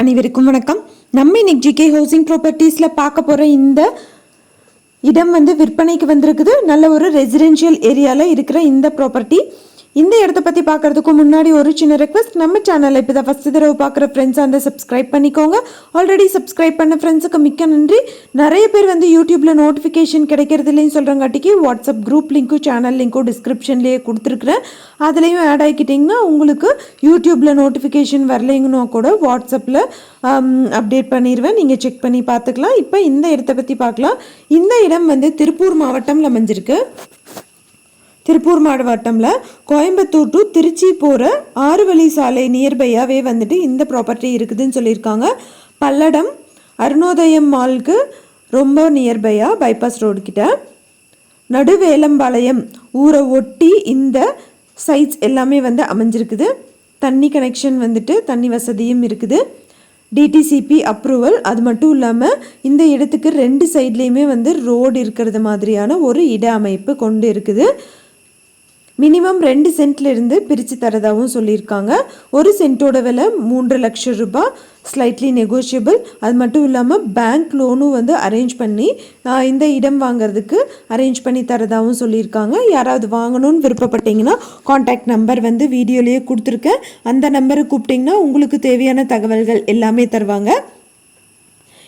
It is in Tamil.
அனைவருக்கும் வணக்கம். நம்ம இன்னைக்கு ஜிகே ஹவுசிங் ப்ராப்பர்ட்டிஸில் பார்க்க போகிற இந்த இடம் வந்து விற்பனைக்கு வந்திருக்குது. நல்ல ஒரு ரெசிடென்ஷியல் ஏரியாவில் இருக்கிற இந்த ப்ராப்பர்ட்டி இந்த இடத்த பற்றி பார்க்கறதுக்கு முன்னாடி ஒரு சின்ன ரெக்வஸ்ட் நம்ம சேனலை இப்போ தான் ஃபஸ்ட்டு தடவை பார்க்குற ஃப்ரெண்ட்ஸ் அந்த சப்ஸ்கிரைப் பண்ணிக்கோங்க. ஆல்ரெடி சப்ஸ்கிரைப் பண்ண ஃப்ரெண்ட்ஸுக்கு மிக்க நன்றி. நிறைய பேர் வந்து யூடியூப்பில் நோட்டிஃபிகேஷன் கிடைக்கிறது இல்லைன்னு சொல்கிறங்காட்டிக்கு வாட்ஸ்அப் குரூப் லிங்க்கும் சேனல் லிங்க்கும் டிஸ்கிரிப்ஷன்லேயே கொடுத்துருக்குறேன். அதுலேயும் ஆட் ஆகிக்கிட்டிங்கன்னா உங்களுக்கு யூடியூப்பில் நோட்டிஃபிகேஷன் வரலைங்கன்னா கூட வாட்ஸ்அப்பில் அப்டேட் பண்ணிடுவேன் நீங்கள் செக் பண்ணி பார்த்துக்கலாம். இப்போ இந்த இடத்த பற்றி பார்க்கலாம். இந்த இடம் வந்து திருப்பூர் மாவட்டம்ல அமைஞ்சிருக்கு திருப்பூர் மாவட்டமில் கோயம்புத்தூர் டு திருச்சி போகிற ஆறு வழி சாலை நியர்பையாகவே வந்துட்டு இந்த ப்ராப்பர்ட்டி இருக்குதுன்னு சொல்லியிருக்காங்க. பல்லடம் அருணோதயம் மால்க்கு ரொம்ப நியர்பையாக பைபாஸ் ரோடு கிட்ட. நடுவேலம்பாளையம் ஊரை ஒட்டி இந்த சைட்ஸ் எல்லாமே வந்து அமைஞ்சிருக்குது. தண்ணி கனெக்ஷன் வந்துட்டு தண்ணி வசதியும் இருக்குது. டிடிசிபி அப்ரூவல் அது மட்டும் இல்லாமல் இந்த இடத்துக்கு ரெண்டு சைட்லேயுமே வந்து ரோடு இருக்கிறது மாதிரியான ஒரு இட அமைப்பு கொண்டு இருக்குது. மினிமம் ரெண்டு சென்ட்ல இருந்து பிரித்து தரதாகவும் சொல்லியிருக்காங்க. ஒரு சென்ட்டோட விலை மூன்று லட்சம் ரூபாய் ஸ்லைட்லி நெகோஷியபிள் அது மட்டும் இல்லாமல் பேங்க் லோனும் வந்து அரேஞ்ச் பண்ணி இந்த இடம் வாங்குறதுக்கு அரேஞ்ச் பண்ணி தரதாகவும் சொல்லியிருக்காங்க. யாராவது வாங்கணும்னு விருப்பப்பட்டீங்கன்னா காண்டாக்ட் நம்பர் வந்து வீடியோலேயே கொடுத்துருக்கேன். அந்த நம்பரை கூப்பிட்டிங்கன்னா உங்களுக்கு தேவையான தகவல்கள் எல்லாமே தருவாங்க.